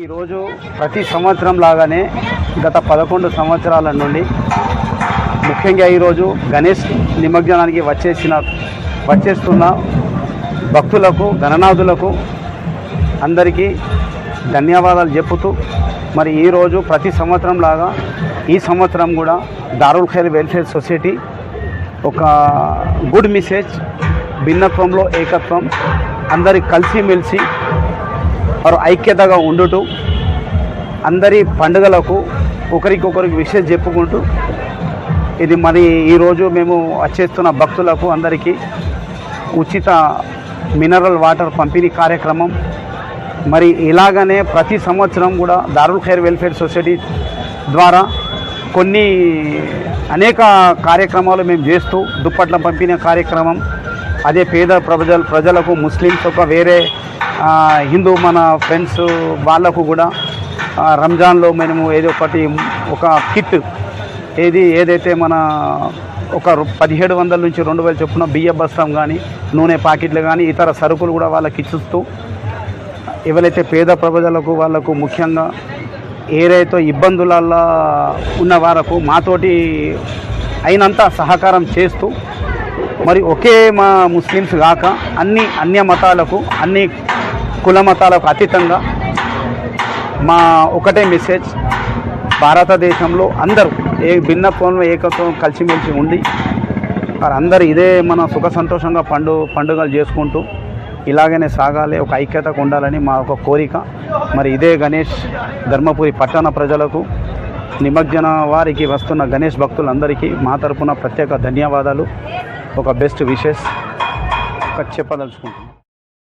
ఈరోజు ప్రతి సంవత్సరం లాగానే గత పదకొండు సంవత్సరాల నుండి ముఖ్యంగా ఈరోజు గణేష్ నిమజ్జనానికి వచ్చేసిన వచ్చేస్తున్న భక్తులకు గణనాథులకు అందరికీ ధన్యవాదాలు చెప్పుతూ మరి ఈరోజు ప్రతి సంవత్సరం లాగా ఈ సంవత్సరం కూడా దారుల్ ఖైర్ వెల్ఫేర్ సొసైటీ ఒక గుడ్ మెసేజ్ భిన్నత్వంలో ఏకత్వం అందరి కలిసిమెలిసి వారు ఐక్యతగా ఉండుటూ అందరి పండుగలకు ఒకరికొకరికి విషయం చెప్పుకుంటూ ఇది మరి ఈరోజు మేము వచ్చేస్తున్న భక్తులకు అందరికీ ఉచిత మినరల్ వాటర్ పంపిణీ కార్యక్రమం. మరి ఇలాగనే ప్రతి సంవత్సరం కూడా దారుల్ ఖైర్ వెల్ఫేర్ సొసైటీ ద్వారా కొన్ని అనేక కార్యక్రమాలు మేము చేస్తూ దుప్పట్ల పంపిణీ కార్యక్రమం అదే పేద ప్రజల ప్రజలకు ముస్లిమ్స్ ఒక వేరే హిందూ మన ఫ్రెండ్స్ వాళ్ళకు కూడా రంజాన్లో మేము ఏదో ఒకటి ఒక కిట్ ఏది ఏదైతే మన ఒక పదిహేడు వందల నుంచి రెండు వేల చొప్పున బియ్య బస్తాం కానీ నూనె ప్యాకెట్లు కానీ ఇతర సరుకులు కూడా వాళ్ళకి ఇచ్చిస్తూ ఎవరైతే పేద ప్రజలకు వాళ్ళకు ముఖ్యంగా ఏదైతే ఇబ్బందులలో ఉన్న వారకు మాతోటి అయినంత సహకారం చేస్తూ మరి ఒకే మా ముస్లిమ్స్ కాక అన్ని అన్య మతాలకు అన్ని కుల మతాలకు అతీతంగా మా ఒకటే మెసేజ్ భారతదేశంలో అందరూ ఏ భిన్నత్వంలో ఏకత్వం కలిసిమెలిసి ఉండి వారందరూ ఇదే మన సుఖ సంతోషంగా పండు పండుగలు చేసుకుంటూ ఇలాగనే సాగాలి ఒక ఐక్యతకు ఉండాలని మా ఒక కోరిక. మరి ఇదే గణేష్ ధర్మపురి పట్టణ ప్రజలకు నిమజ్జన వారికి వస్తున్న గణేష్ భక్తులందరికీ మా తరపున ప్రత్యేక ధన్యవాదాలు. ఒక బెస్ట్ విషెస్ ఒక